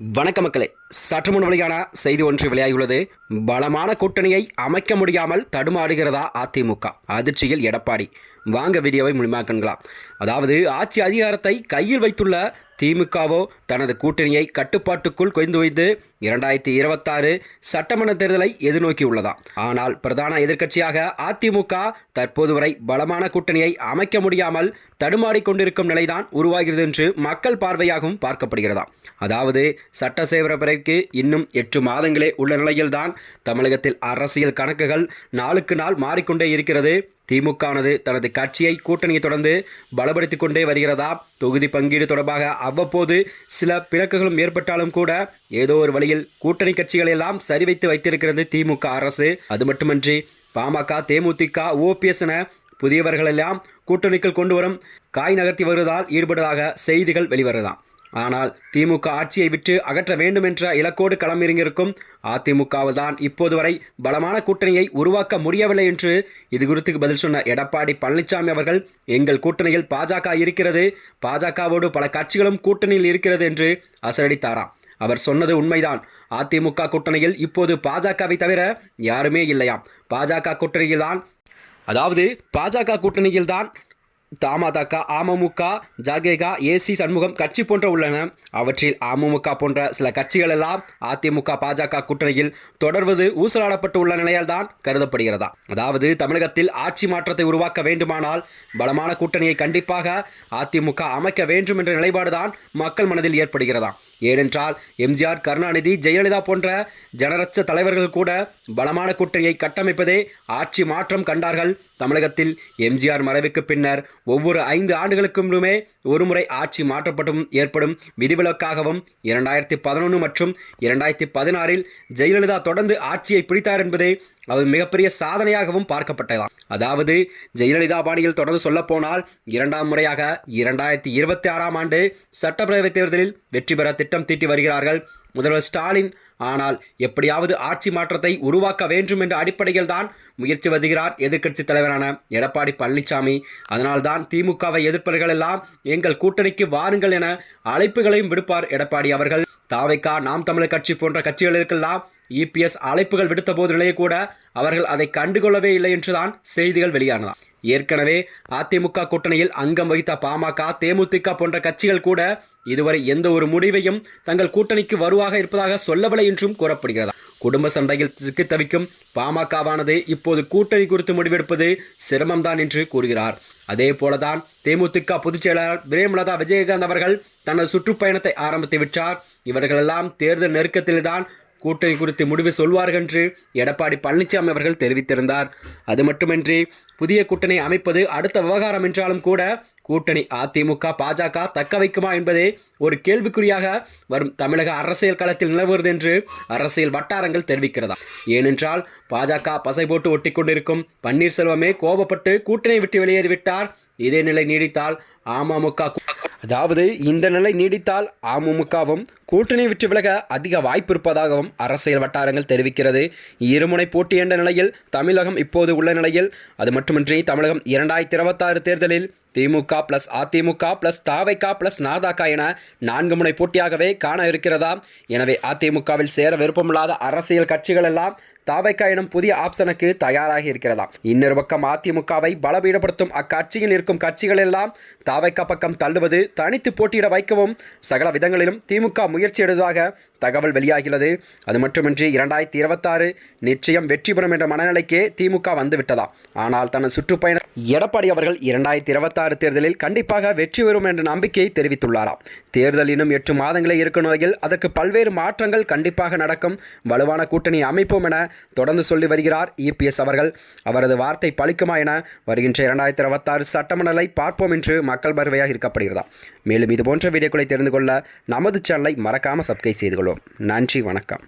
வணக்க மக்களே சற்று முன் வெளியான செய்தி ஒன்று வெளியாகியுள்ளது. பலமான கூட்டணியை அமைக்க முடியாமல் தடுமாறுகிறதா அதிமுக? அதிர்ச்சியில் எடப்பாடி. வாங்க வீடியோவை முழுமையாக அதாவது ஆட்சி அதிகாரத்தை கையில் வைத்துள்ள திமுகவோ தனது கூட்டணியை கட்டுப்பாட்டுக்குள் கொய்ந்து வைத்து இரண்டாயிரத்தி இருபத்தாறு சட்டமன்ற தேர்தலை எதிர்நோக்கியுள்ளதாம் ஆனால் பிரதான எதிர்க்கட்சியாக அதிமுக தற்போது வரை பலமான கூட்டணியை அமைக்க முடியாமல் தடுமாறிக் கொண்டிருக்கும் நிலைதான் உருவாகிறது என்று மக்கள் பார்வையாகவும் பார்க்கப்படுகிறதா. அதாவது சட்டசேவர பிறகு இன்னும் எட்டு மாதங்களே உள்ள நிலையில்தான் தமிழகத்தில் அரசியல் கணக்குகள் நாளுக்கு நாள் மாறிக்கொண்டே இருக்கிறது. திமுகவானது தனது கட்சியை கூட்டணியை தொடர்ந்து பலப்படுத்திக் கொண்டே வருகிறதா? தொகுதி பங்கீடு தொடர்பாக அவ்வப்போது சில பிணக்குகளும் ஏற்பட்டாலும் கூட ஏதோ ஒரு வழியில் கூட்டணி கட்சிகளை எல்லாம் சரிவைத்து வைத்திருக்கிறது திமுக அரசு. அது மட்டுமன்றி பாமக தேமுதிக ஓபிஎஸ் என புதியவர்களெல்லாம் கூட்டணிக்குள் கொண்டு வரும் காய் நகர்த்தி வருவதால் ஈடுபடுவதாக செய்திகள் வெளிவருதான் ஆனால் திமுக ஆட்சியை விட்டு அகற்ற வேண்டும் என்ற இலக்கோடு களமிறங்கியிருக்கும் அதிமுகவில் தான் இப்போது வரை பலமான கூட்டணியை உருவாக்க முடியவில்லை என்று இது குறித்து பதில் சொன்ன எடப்பாடி பழனிசாமி அவர்கள் எங்கள் கூட்டணியில் பாஜக இருக்கிறது பாஜகவோடு பல கட்சிகளும் கூட்டணியில் இருக்கிறது என்று அசரடித்தாராம் அவர் சொன்னது உண்மைதான். அதிமுக கூட்டணியில் இப்போது பாஜகவை தவிர யாருமே இல்லையாம். பாஜக கூட்டணியில்தான் அதாவது பாஜக கூட்டணியில்தான் தமாதக அமமுக ஜாகேகா ஏசி சண்முகம் கட்சி போன்ற உள்ளன. அவற்றில் அமமுக போன்ற சில கட்சிகள் எல்லாம் அதிமுக பாஜக கூட்டணியில் தொடர்வது ஊசலாடப்பட்டு உள்ள நிலையால்தான் கருதப்படுகிறதா? அதாவது தமிழகத்தில் ஆட்சி மாற்றத்தை உருவாக்க வேண்டுமானால் பலமான கூட்டணியை கண்டிப்பாக அதிமுக அமைக்க வேண்டும் என்ற நிலைப்பாடுதான் மக்கள் மனதில் ஏற்படுகிறதா? ஏனென்றால் எம்ஜிஆர் கருணாநிதி ஜெயலலிதா போன்ற ஜனரட்ச தலைவர்கள் கூட பலமான கூட்டணியை கட்டமைப்பதே ஆட்சி மாற்றம் கண்டார்கள் தமிழகத்தில் எம்ஜிஆர் மறைவுக்கு பின்னர் ஒவ்வொரு ஐந்து ஆண்டுகளுக்குமே ஒருமுறை ஆட்சி மாற்றப்பட்டும் ஏற்படும் விதிவிலக்காகவும் இரண்டாயிரத்தி பதினொன்று மற்றும் இரண்டாயிரத்தி பதினாறில் ஜெயலலிதா தொடர்ந்து ஆட்சியை பிடித்தார் என்பதே அவர் மிகப்பெரிய சாதனையாகவும் பார்க்கப்பட்டதாம். அதாவது ஜெயலலிதா பாணியில் தொடர்ந்து சொல்லப்போனால் இரண்டாம் முறையாக இரண்டாயிரத்தி இருபத்தி ஆறாம் ஆண்டு சட்டப்பேரவைத் தேர்தலில் வெற்றி பெற திட்டம் தீட்டி வருகிறார்கள். முதல்வர் ஸ்டாலின் ஆனால் எப்படியாவது ஆட்சி மாற்றத்தை உருவாக்க வேண்டும் என்ற அடிப்படையில் தான் முயற்சி வருகிறார் எதிர்க்கட்சித் தலைவரான எடப்பாடி பழனிசாமி. அதனால்தான் திமுகவை எதிர்ப்பவர்கள் எல்லாம் எங்கள் கூட்டணிக்கு வாருங்கள் என அழைப்புகளையும் விடுப்பார் எடப்பாடி அவர்கள். தாவைக்கா நாம் தமிழர் கட்சி போன்ற கட்சிகளுக்கெல்லாம் இபிஎஸ் அழைப்புகள் விடுத்த போதிலேயே கூட அவர்கள் அதை கண்டுகொள்ளவே இல்லை என்றுதான் செய்திகள் வெளியானதாம் ஏற்கனவே அதிமுக கூட்டணியில் அங்கம் வகித்த பாமக தேமுதிக போன்ற கட்சிகள் கூட இதுவரை எந்த ஒரு முடிவையும் தங்கள் கூட்டணிக்கு வருவாக இருப்பதாக சொல்லவில்லை என்றும் கூறப்படுகிறதா. குடும்ப சண்டையில் சிக்கி தவிக்கும் பாமகவானது இப்போது கூட்டணி குறித்து முடிவெடுப்பது சிரமம்தான் என்று கூறுகிறார். அதே போலதான் தேமுதிக பொதுச் செயலாளர் பிரேமலதா விஜயகாந்த் அவர்கள் தனது சுற்றுப்பயணத்தை ஆரம்பித்து விட்டார். இவர்களெல்லாம் தேர்தல் நெருக்கத்தில்தான் கூட்டணி குறித்து முடிவு சொல்வார்கள் என்று எடப்பாடி பழனிசாமி அவர்கள் தெரிவித்திருந்தார். அது மட்டுமின்றி புதிய கூட்டணி அமைப்பது அடுத்த விவகாரம் என்றாலும் கூட கூட்டணி அதிமுக பாஜக தக்க வைக்குமா என்பதே ஒரு கேள்விக்குறியாக வரும் தமிழக அரசியல் களத்தில் நிலவுகிறது என்று அரசியல் வட்டாரங்கள் தெரிவிக்கிறதா? ஏனென்றால் பாஜக பசை போட்டு ஒட்டி கொண்டிருக்கும் பன்னீர்செல்வமே கோபப்பட்டு கூட்டணி விட்டு வெளியேறிவிட்டார் இதே நிலை நீடித்தால் அமமுக அதாவது இந்த நிலை நீடித்தால் அமமுகவும் கூட்டணி விட்டு விலக அதிக வாய்ப்பு இருப்பதாகவும் அரசியல் வட்டாரங்கள் தெரிவிக்கிறது. இருமுனை போட்டி என்ற நிலையில் தமிழகம் இப்போது உள்ள நிலையில் அது மட்டுமின்றி தமிழகம் இரண்டாயிரத்தி இருபத்தாறு தேர்தலில் திமுக பிளஸ் அதிமுக பிளஸ் தாவைக்கா பிளஸ் நாதாக்கா என நான்கு முனை போட்டியாகவே காண இருக்கிறதா? எனவே அதிமுகவில் சேர விருப்பமில்லாத அரசியல் கட்சிகள் எல்லாம் தாவைக்கா எனும் புதிய ஆப்ஷனுக்கு தயாராகி இருக்கிறதா இன்னொரு பக்கம் அதிமுகவை பலவீனப்படுத்தும் அக்கட்சியில் இருக்கும் கட்சிகள் எல்லாம் தாவைக்கா பக்கம் தள்ளுவது தனித்து போட்டியிட வைக்கவும் சகல விதங்களிலும் திமுக முயற்சி எடுத்ததாக தகவல் வெளியாகிறது அது மட்டுமின்றி இரண்டாயிரத்தி இருபத்தாறு நிச்சயம் வெற்றி பெறும் என்ற மனநிலைக்கே திமுக வந்துவிட்டதா? ஆனால் தனது சுற்றுப்பயணம் எடப்பாடி அவர்கள் இரண்டாயிரத்தி இருபத்தாறு தேர்தலில் கண்டிப்பாக வெற்றி பெறும் என்ற நம்பிக்கையை தெரிவித்துள்ளாராம் தேர்தல் இன்னும் எட்டு மாதங்களே இருக்கும் நிலையில் அதற்கு பல்வேறு மாற்றங்கள் கண்டிப்பாக நடக்கும். வலுவான கூட்டணி அமைப்போம் என தொடர்ந்து சொல்லி வருகிறார் இபிஎஸ் அவர்கள். அவரது வார்த்தை பழிக்குமா என வருகின்ற இரண்டாயிரத்தி இருபத்தாறு சட்டமன்றலை பார்ப்போம் என்று மக்கள் பார்வையாக இருக்கப்படுகிறதா மேலும் இது போன்ற வீடியோக்களை தெரிந்து கொள்ள நமது சேனலை மறக்காமல் சப்ஸ்கிரைப் செய்து கொள்வோம். நன்றி வணக்கம்.